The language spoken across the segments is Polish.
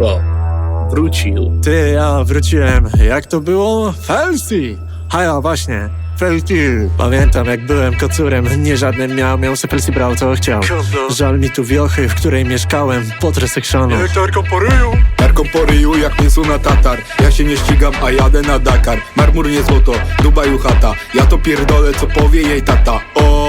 O, wrócił. Ty, ja wróciłem. Jak to było? Felsi! A ja właśnie. Felsi. Pamiętam, jak byłem kocurem, nie żadnym miał, miał se Felsi brał, co chciał. Żal mi tu wiochy, w której mieszkałem, pod resekszoną. Lektorką po ryju Tarką po ryju jak mięsu na tatar Ja się nie ścigam, a jadę na Dakar Marmur nie złoto, Dubaju chata Ja to pierdolę, co powie jej tata O,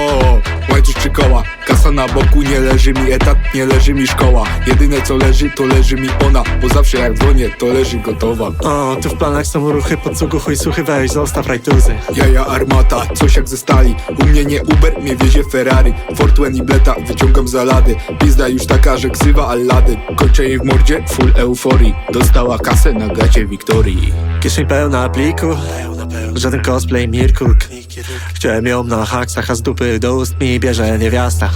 koła. Kasa na boku, nie leży mi etat, nie leży mi szkoła. Jedyne co leży, to leży mi ona Bo zawsze jak dzwonię, to leży gotowa. O, tu w planach są ruchy, pod cugu chuj suchy, weź, zostaw rajtuzy. Jaja armata, coś jak ze stali. U mnie nie Uber, mnie wiezie Ferrari. Fortune i bleta, wyciągam za lady. Pizda już taka, że ksywa Allady. Kończę jej w mordzie, full euforii. Dostała kasę na gacie Wiktorii. Kieszeń pełna pliku, żaden cosplay Mirkuk. Chciałem ją na haksach, a z dupy do ust mi bierze niewiasta.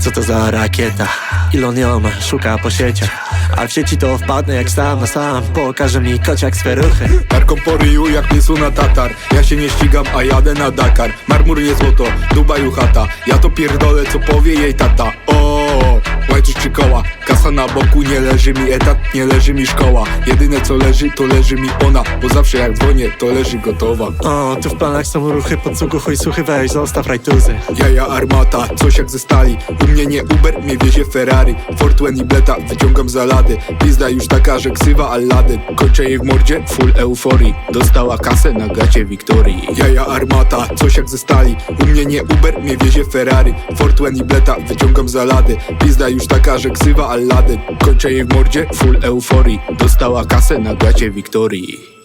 Co to za rakieta? Ilon ją szuka po sieciach. A w sieci to wpadnę jak sam na sam Pokaże mi kociak swe ruchy Tarką po ryju jak mięsu na tatar Ja się nie ścigam, a jadę na Dakar Marmur nie złoto, Dubaju chata Ja to pierdolę, co powie jej tata O, na boku, nie leży mi etat, nie leży mi szkoła. Jedyne co leży, to leży mi ona Bo zawsze jak dzwonię, to leży gotowa. O, tu w planach są ruchy, pod cugu chuj suchy, weź, zostaw rajtuzy Jaja armata, coś jak ze stali. U mnie nie Uber, mnie wiezie Ferrari. Fortune i bleta, wyciągam za lady Pizda już taka, że ksywa Allady. Kończę jej w mordzie, full euforii. Dostała kasę na gacie Wiktorii. Jaja armata, coś jak ze stali. U mnie nie Uber, mnie wiezie Ferrari. Fortune i bleta, wyciągam za lady Pizda już taka, że ksywa Allady Kończę jej w mordzie, full euforii. Dostała kasę na gacie Wiktorii